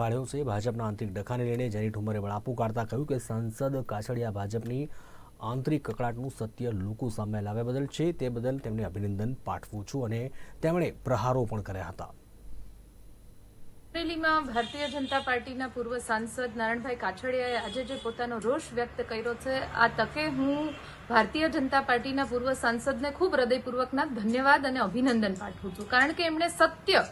ઉકાળ્યો છે. ભાજપના આંતરિક ડખાને લઈને જેની ઠુમરે વળાપું કાઢતા કહ્યું કે સાંસદ કાછડિયા ભાજપની આંતરિક કકડાટનું સત્ય લોકો સામે લાવ્યા બદલ છે. તે બદલ તેમને અભિનંદન પાઠવું છું અને તેમણે પ્રહારો પણ કર્યા હતા. અમરેલીમાં ભારતીય જનતા પાર્ટીના પૂર્વ સાંસદ નારણભાઈ કાછડિયાએ આજે જે પોતાનો રોષ વ્યક્ત કર્યો છે, આ તકે હું ભારતીય જનતા પાર્ટીના પૂર્વ સાંસદને ખૂબ હૃદયપૂર્વકના ધન્યવાદ અને અભિનંદન પાઠવું છું. કારણ કે એમણે સત્ય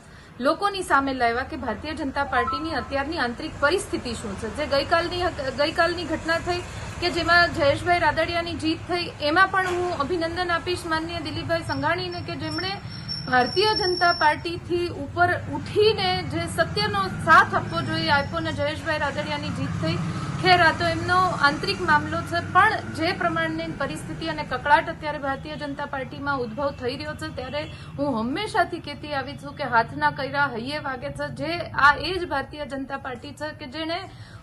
લોકોની સામે લાવ્યા કે ભારતીય જનતા પાર્ટીની અત્યારની આંતરિક પરિસ્થિતિ શું છે? જે ગઈકાલની ગઈકાલની ઘટના થઈ કે જેમાં જયેશભાઈ રાદડિયાની જીત થઈ, એમાં પણ હું અભિનંદન આપીશ માનનીય દિલીપભાઈ સંઘાણીને કે જેમણે ભારતીય જનતા પાર્ટીથી ઉપર ઉઠીને જે સત્યનો સાથ આપવો જોઈએ, આપ્યો ને જયેશભાઈ રાદડિયાની જીત થઈ. ખેર, આ તો એમનો આંતરિક મામલો છે, પણ જે પ્રમાણની પરિસ્થિતિ અને કકળાટ અત્યારે ભારતીય જનતા પાર્ટીમાં ઉદ્ભવ થઈ રહ્યો છે, ત્યારે હું હંમેશાથી કહેતી આવી છું કે હાથના કૈરા હૈયે વાગે છે. જે આ એ જ ભારતીય જનતા પાર્ટી છે કે જેને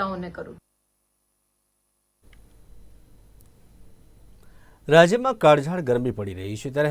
નેતાઓને કરું રાજ્યમાં કાળઝાળ ગરમી પડી રહી છે ત્યારે